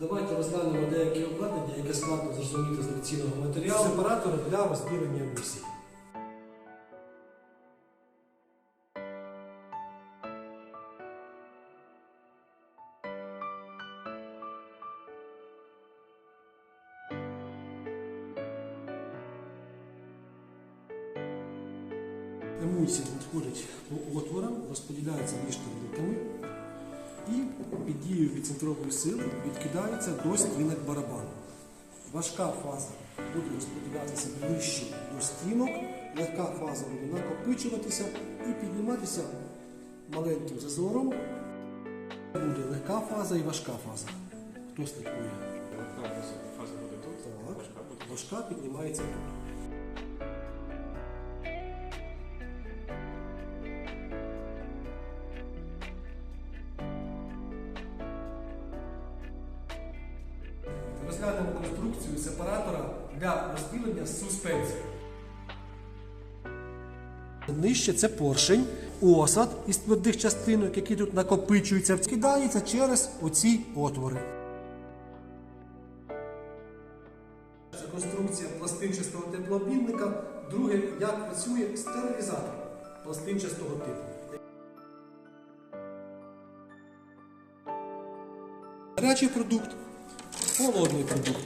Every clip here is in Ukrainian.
Давайте розглянемо деякі обладнання, яке складно зрозуміти з лекційного матеріалу. Сепаратори для розпілення емісій. Емульсія надходить по отворам, розподіляється між тарілками і під дією відцентрової сили відкидається до стінок барабану. Важка фаза буде розподілятися ближче до стінок, легка фаза буде накопичуватися і підніматися маленьким зазором. Буде легка фаза і важка фаза. Хто слідкує? Фаза буде тут, Так. Важка піднімається тут. Розглянемо конструкцію сепаратора для розділення суспензії. Нижче це поршень, осад із твердих частинок, які тут накопичуються, скидається через оці отвори. Це конструкція пластинчастого теплообмінника. Друге, як працює стерилізатор пластинчастого типу. Гарячий продукт, холодний продукт.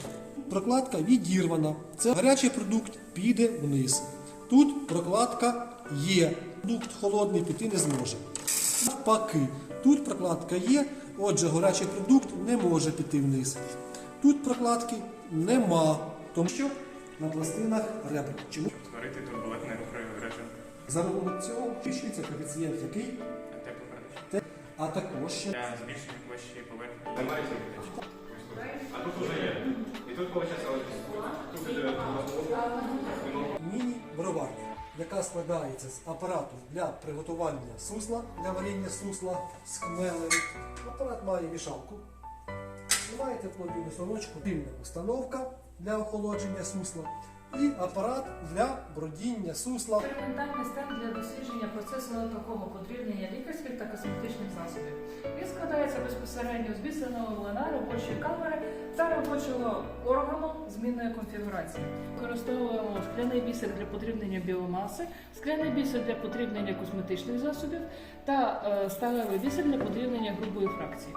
Прокладка відірвана. Це гарячий продукт піде вниз. Тут прокладка є. Продукт холодний піти не зможе. Навпаки, тут прокладка є, отже, гарячий продукт не може піти вниз. Тут прокладки нема, тому що на пластинах ребра. Чому? Створити турбулентне режим За рахунок цього підвищується коефіцієнт який, теплопередачі. а також ще Для збільшення площі поверхні. Міні-броварня, яка складається з апарату для приготування сусла, для варіння сусла з хмелем. Апарат має мішалку. Знімаєте тепловільну сорочку, димна установка для охолодження сусла і апарат для бродіння сусла. Експериментальний стенд для дослідження процесу такого подрібнення лікарських та косметичних засобів. Він складається безпосередньо з бісерного млина, робочої камери та робочого органу змінної конфігурації. Використовуємо скляний бісер для подрібнення біомаси, скляний бісер для подрібнення косметичних засобів та е, сталевий бісер для подрібнення грубої фракції.